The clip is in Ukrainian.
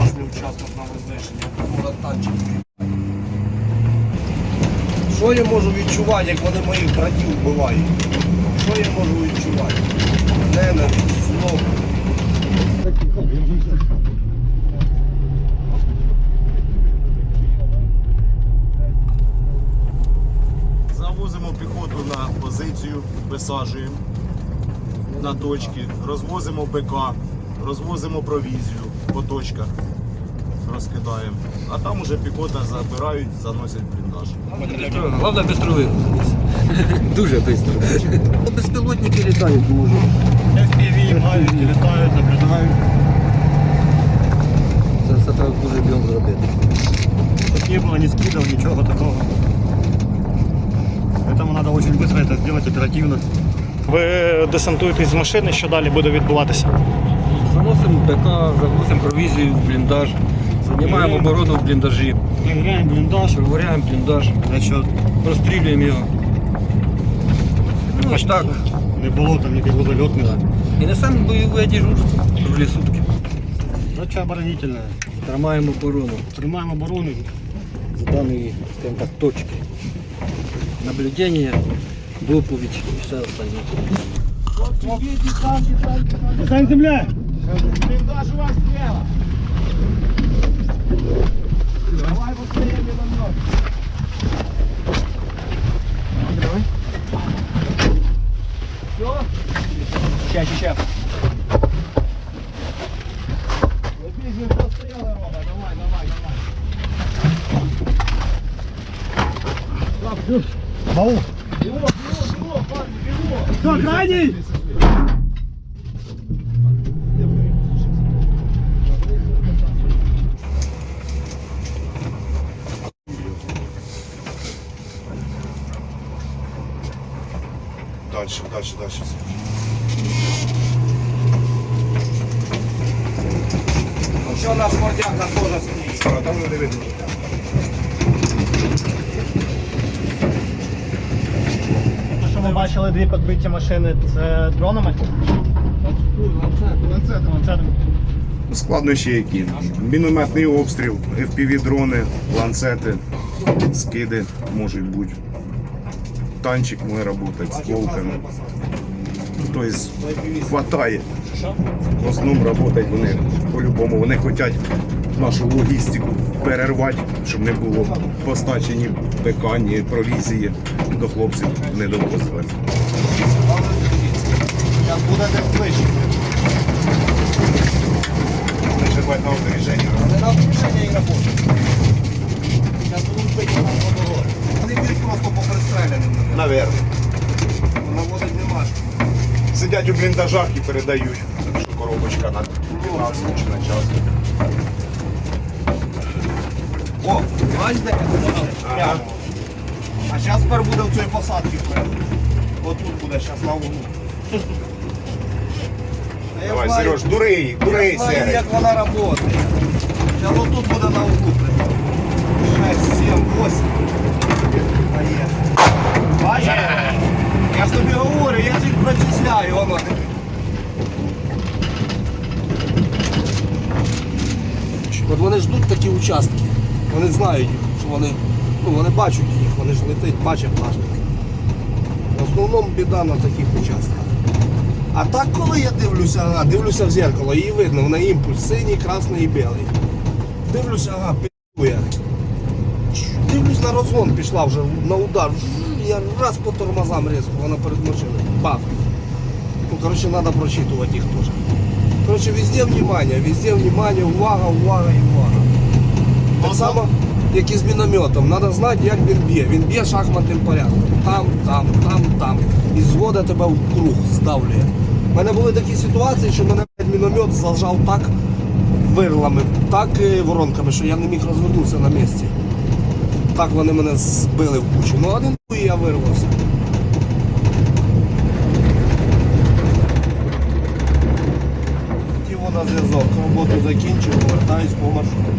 опасний учасник на вознищення. Город Танчівський. Що я можу відчувати, як вони моїх братів вбивають? Що я можу відчувати? Ненависть, злобу. Завозимо піхоту на позицію, висаджуємо на точки, розвозимо БК, розвозимо провізію по точках, розкидаємо. А там уже піхота забирають, заносять в бліндаж. Головне швидко вигрузитися. Дуже швидко. Безпілотники літають можуть. FPV мають, літають, наблюдають. Це все треба дуже бігом зробити. Тут не было ни скидов, ничего такого. Поэтому надо очень быстро это сделать оперативно. Ви десантуєтесь з машини, що далі буде відбуватися? Заносимо БК, заносимо провізію в бліндаж, займаємо оборону в бліндажі, Проверяем блиндаж, виваряємо бліндаж, значить, розстрілюємо його. Ну, ось так. не було там ніякого зальотних. І несемо бойове дежурство круглі сутки. Задача оборонительна. Тримаємо оборону Тримаємо оборону. з даної, скажімо так, точки. Наблюдення, доповідь і все остальне. Стань земля! Блиндаж у вас слева. Давай быстрее, миномет. Давай. Все? Сейчас, сейчас. Выпизывай пострелы, Роба. Давай, давай, давай. Так, Бау. Бегу, бегу, бегу, парни, бегу. Кто крайний? Дальше, дальше, дальше. Що наш мордяк на теж стоїть, а там не видно. Те, що ми бачили дві підбиті машини, це дронами? Ланцетами. Складнощі які? Мінометний обстріл, FPV-дрони, ланцети, скиди можуть бути. Танчик може працювати з стволками. Тобто хватає. В основному працюють вони по-любому. Вони хочуть нашу логістику перервати, щоб не було постачі ні ПК, ні провізії до хлопців не довозили. Зараз буде де ближче. Нажимати на опереження. Але на обрушення і. Зараз Сидять у бліндажах і передають, що коробочка на 15 чи на час. О, бачите? Прямо. А зараз тепер буде в цій посадці вперед. От тут буде зараз на углу. Та я Давай, знаю- Сереж, дури їх, дури Я знаю, Сереж. як вона працює. Зараз отут буде на углу прямо. 6, 7, 8. А є. Бачиш? Я ж тобі говорю, я ж їх прочисляю, воно. От вони ждуть такі участки. Вони знають, їх, що вони, ну вони бачать їх, вони ж летять, бачать плашки. В основному біда на таких участках. А так, коли я дивлюся, ага, дивлюся в зеркало, її видно, вона імпульс синій, красний і білий. Дивлюся, ага, пі***ує. Дивлюсь на розгон, пішла вже на удар. Я раз по тормозам різко, вона перед машиною. Бах. Ну, коротше, треба прочитувати їх теж. Коротше, везде внимание, везде внимание, увага, увага і увага. Так само, як і з мінометом. Треба знати, як він б'є. Він б'є шахматним порядком. Там, там, там, там. І зводить тебе в круг, здавлює. У мене були такі ситуації, що мене міномет зажав так вирлами, так е, воронками, що я не міг розвернутися на місці. Так вони мене збили в кучу. Ну один і я вирвався. Хотів на зв'язок, роботу закінчив, повертаюсь по маршруту.